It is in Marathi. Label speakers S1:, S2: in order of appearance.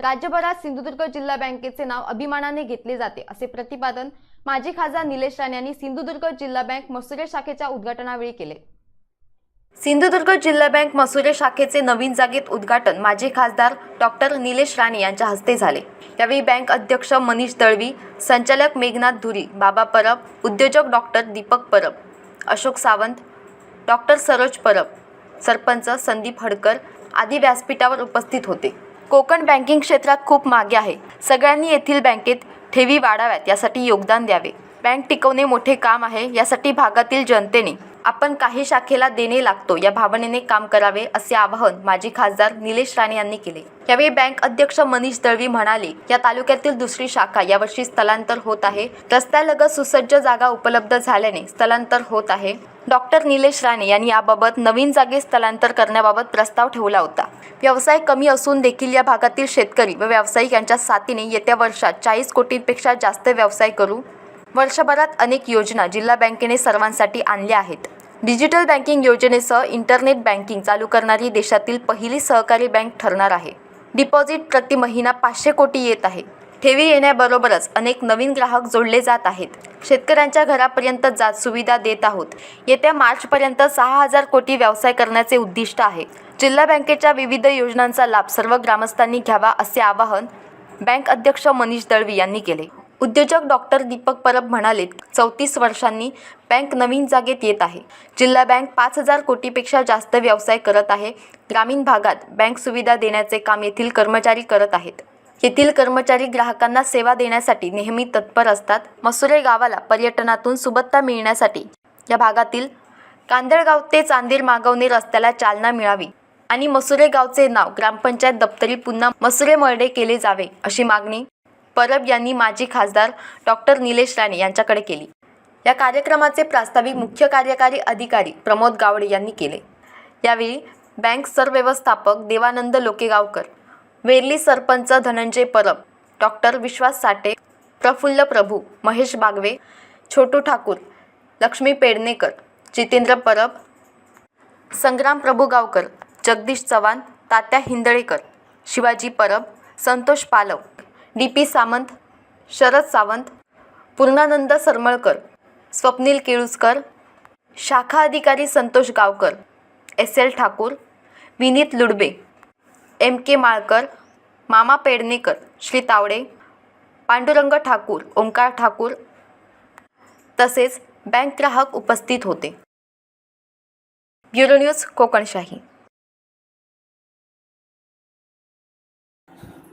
S1: राज्यभरात सिंधुदुर्ग जिल्हा बँकेचे नाव अभिमानाने घेतले जाते असे प्रतिपादन माजी खासदार निलेश राणे यांनी सिंधुदुर्ग जिल्हा बँक मसुरे शाखेच्या उद्घाटनावेळी केले. सिंधुदुर्ग जिल्हा बँक मसुरे शाखेचे नवीन जागेत उद्घाटन माजी खासदार डॉक्टर निलेश राणे यांच्या हस्ते झाले. यावेळी बँक अध्यक्ष मनीष दळवी संचालक मेघनाथ धुरी बाबा परब उद्योजक डॉक्टर दीपक परब अशोक सावंत डॉक्टर सरोज परब सरपंच संदीप हडकर आदी व्यासपीठावर उपस्थित होते. कोकण बँकिंग क्षेत्रात खूप मागे आहे. सगळ्यांनी येथील बँकेत ठेवी वाढाव्यात यासाठी योगदान द्यावे. बँक टिकवणे मोठे काम आहे यासाठी भागातील जनतेने आपण काही शाखेला देणे लागतो या भावनेने काम करावे असे आवाहन माजी खासदार निलेश राणे यांनी केले. यावेळी बँक अध्यक्ष मनीष दळवी म्हणाले या तालुक्यातील दुसरी शाखा यावर्षी स्थलांतर होत आहे. रस्त्यालगत सुसज्ज जागा उपलब्ध झाल्याने स्थलांतर होत आहे. डॉक्टर निलेश राणे यांनी याबाबत नवीन जागे स्थलांतर करण्याबाबत प्रस्ताव ठेवला होता. व्यवसाय कमी असून देखील या भागातील शेतकरी व व्यावसायिक यांच्या साथीने येत्या वर्षात चाळीस कोटींपेक्षा जास्त व्यवसाय करू वर्षभरात अनेक योजना जिल्हा बँकेने सर्वांसाठी आणल्या आहेत. डिजिटल बँकिंग योजनेसह इंटरनेट बँकिंग चालू करणारी देशातील पहिली सहकारी बँक ठरणार आहे. डिपॉझिट प्रति महिना पाचशे कोटी येत आहे. ठेवी येण्याबरोबरच अनेक नवीन ग्राहक जोडले जात आहेत. शेतकऱ्यांच्या घरापर्यंत जात सुविधा देत आहोत. येत्या मार्चपर्यंत सहा हजार कोटी व्यवसाय करण्याचे उद्दिष्ट आहे. जिल्हा बँकेच्या विविध योजनांचा लाभ सर्व ग्रामस्थांनी घ्यावा असे आवाहन बँक अध्यक्ष मनीष दळवी यांनी केले. उद्योजक डॉक्टर दीपक परब म्हणाले चौतीस वर्षांनी बँक नवीन जागेत येत आहे. जिल्हा बँक पाच हजार कोटीपेक्षा जास्त व्यवसाय करत आहे. ग्रामीण भागात बँक सुविधा देण्याचे काम येथील कर्मचारी करत आहेत. येथील कर्मचारी ग्राहकांना सेवा देण्यासाठी नेहमी तत्पर असतात. मसुरे गावाला पर्यटनातून सुबत्ता मिळण्यासाठी या भागातील कांदळगाव ते चांदेर मागवणे रस्त्याला चालना मिळावी आणि मसुरे गावचे नाव ग्रामपंचायत दप्तरी पुन्हा मसुरे मर्डे केले जावे अशी मागणी परब यांनी माजी खासदार डॉक्टर निलेश राणे यांच्याकडे केली. या कार्यक्रमाचे प्रास्ताविक मुख्य कार्यकारी अधिकारी प्रमोद गावडे यांनी केले. यावेळी बँक सरव्यवस्थापक Devanand Lokegaonkar Verli sarpanch Dhananjay Parab doctor Vishwas Sathe Praful Prabhu Mahesh Bagwe Chhotu Thakur Laxmi Pednekar Jitendra Parab Sangram Prabhu Gaonkar Jagdish Chavan Tatya Hindalekar Shivaji Parab Santosh Palav D P Samant Sharad Sawant Purnanand Sarmalkar Swapnil Keluskar शाखा अधिकारी Santosh Gaonkar S L Thakur Vineet Ludbe M K Malkar Mama Pednekar Shri Tawde Pandurang Thakur Omkar Thakur तसेच बँक ग्राहक उपस्थित होते. Bureau news Kokanshahi.